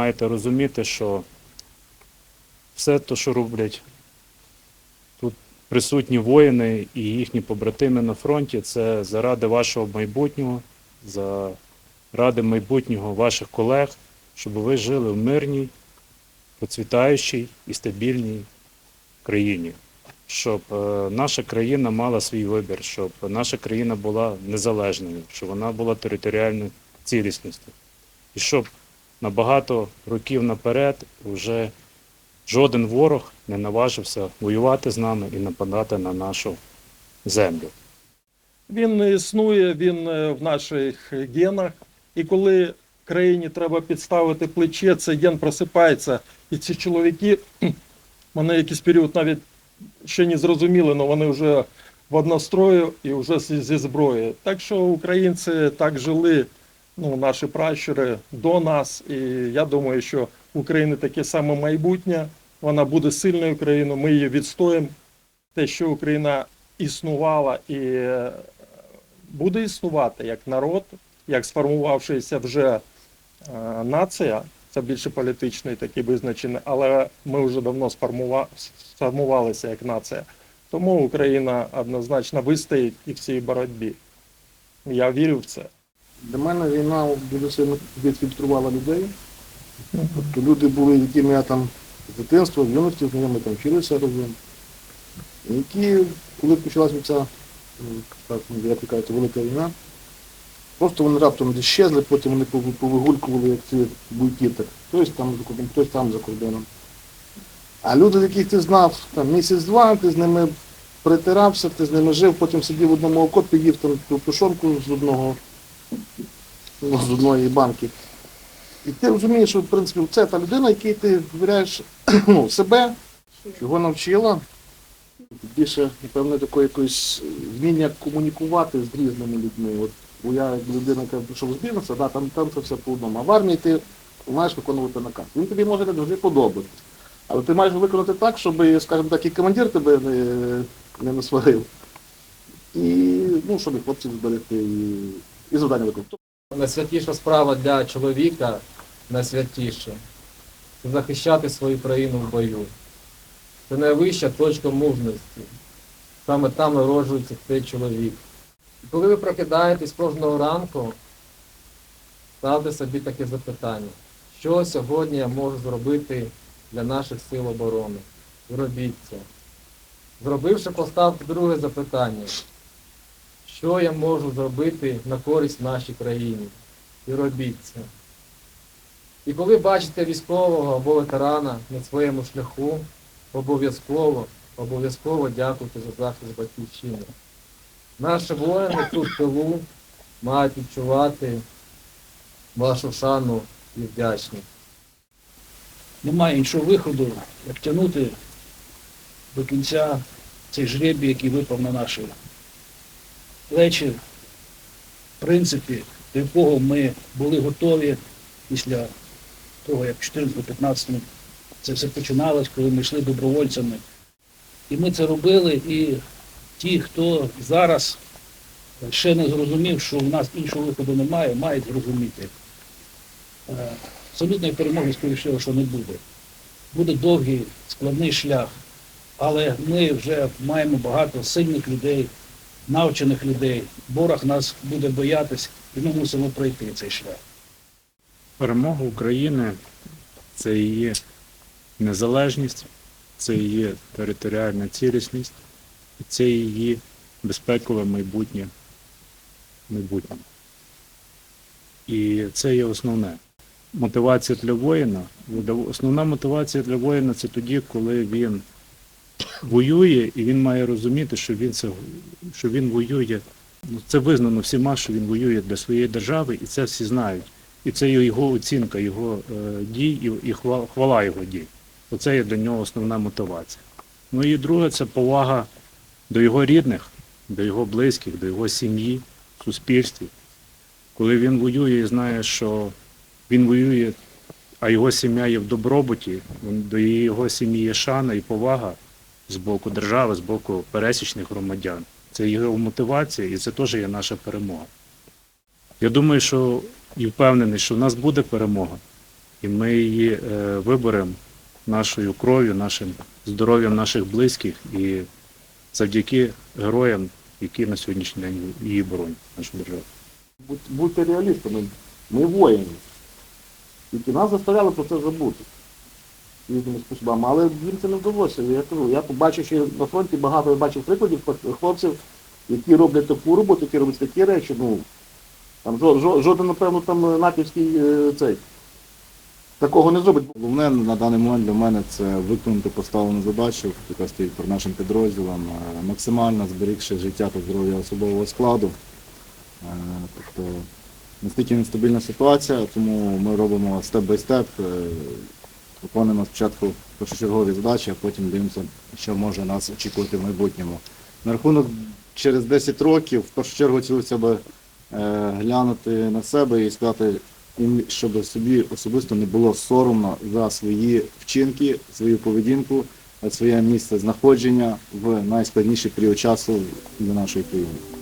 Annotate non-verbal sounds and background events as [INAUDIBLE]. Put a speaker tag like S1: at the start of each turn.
S1: маєте розуміти, що все те, що роблять тут присутні воїни і їхні побратими на фронті, це заради вашого майбутнього, заради майбутнього ваших колег, щоб ви жили в мирній, процвітаючій і стабільній країні. Щоб е, наша країна мала свій вибір, щоб наша країна була незалежною, щоб вона була територіальною цілісністю. І щоб на багато років наперед вже жоден ворог не наважився воювати з нами і нападати на нашу землю.
S2: Він існує, він е, в наших генах. І коли країні треба підставити плече, цей ген просипається. І ці чоловіки, [CLEARS THROAT] вони якийсь період навіть ще не зрозуміли, але вони вже в однострою і вже зі зброєю. Так що українці так жили, ну, наші пращури до нас. І я думаю, що в України таке саме майбутнє. Вона буде сильною країною, ми її відстоїмо. Те, що Україна існувала і е, буде існувати як народ, як сформувавшися вже е, нація, це більше політичний такий визначений, але ми вже давно сформува- сформувалися як нація. Тому Україна однозначно вистоїть і в цій боротьбі. Я вірю в це.
S3: Для мене війна дуже сильно відфільтрувала людей. Тобто люди були, якими я там з дитинства, в юності з ними там вчилися разом. Які, коли почалася ця, так, ну, як ви велика війна, просто вони раптом десь щезли, потім вони повигулькували, як ці буйки, так. Хтось там за кордоном, хтось там за кордоном. А люди, яких ти знав там місяць-два, ти з ними притирався, ти з ними жив, потім сидів в одному окопі, їв там ту тушонку з одного з одної банки. І ти розумієш, що в принципі це та людина, якій ти довіряєш [CLEARS THROAT] ну, себе, чого навчила. Більше, напевно, такої якоїсь вміння комунікувати з різними людьми. От, бо я як людина, яка прийшов з бізнесу, да, там, там це все по одному. А в армії ти маєш виконувати наказ. Він тобі може не дуже подобатись. Але ти маєш виконати так, щоб, скажімо так, і командир тебе не, не насварив. І ну, щоб і хлопців зберегти, і завдання виконати.
S4: Найсвятіша справа для чоловіка найсвятіше це захищати свою країну в бою. Це найвища точка мужності. Саме там народжується цей чоловік. Коли ви прокидаєтесь кожного ранку, ставте собі таке запитання, що сьогодні я можу зробити для наших сил оборони? Зробіть це. Зробивши, поставте друге запитання. Що я можу зробити на користь нашій країні? І робіть це. І коли бачите військового або ветерана на своєму шляху, обов'язково, обов'язково дякуйте за захист батьківщини. Наші воїни тут в тилу мають відчувати вашу шану і вдячність.
S5: немає іншого виходу, як тягнути до кінця цей жребій, який випав на наші плечі, в принципі, до якого ми були готові після того, як в 14-15 це все починалось, коли ми йшли добровольцями. І ми це робили, і ті, хто зараз ще не зрозумів, що в нас іншого виходу немає, мають зрозуміти. Е, Абсолютної перемоги, скоріше, що не буде. Буде довгий, складний шлях, але ми вже маємо багато сильних людей, навчених людей. Ворог нас буде боятись, і ми мусимо пройти цей шлях.
S1: Перемога України це є незалежність, це є територіальна цілісність, це її безпекове майбутнє. майбутнє. І це є основне. Мотивація для воїна. Основна мотивація для воїна це тоді, коли він воює, і він має розуміти, що він, це, що він воює. Ну, Це визнано всіма, що він воює для своєї держави, і це всі знають. І це його оцінка, його е, дій і, і хва- хвала його дій. Оце є для нього основна мотивація. Ну і друге це повага до його рідних, до його близьких, до його сім'ї, суспільстві. Коли він воює і знає, що він воює, а його сім'я є в добробуті, до його сім'ї є шана і повага з боку держави, з боку пересічних громадян. Це його мотивація і це теж є наша перемога. Я думаю, що і впевнений, що в нас буде перемога. і ми її е, виберемо нашою кров'ю, нашим здоров'ям наших близьких і завдяки героям, які на сьогоднішній день її боронять, нашу державу.
S3: Будьте реалістами. Ми воїни. Тільки нас заставляли про це забути. Різними способами. Але їм це не вдалося. Я я побачив, що на фронті багато бачив прикладів хлопців, які роблять таку роботу, які роблять такі речі. Ну, там жо- жо- жоден, напевно, там натівський е, цей. Такого не зробить.
S6: Головне на даний момент для мене це виконати поставлену задачу, яка стоїть перед нашим підрозділом, е, максимально зберігши життя та здоров'я особового складу. Е, Тобто настільки нестабільна ситуація, тому ми робимо степ-бай-степ, виконуємо спочатку першочергові задачі, а потім дивимося, що може нас очікувати в майбутньому. На рахунок через 10 років, в першу чергу цілився би е, глянути на себе і сказати, щоб собі особисто не було соромно за свої вчинки, свою поведінку, своє місце знаходження в найскладніший період часу для нашої країни.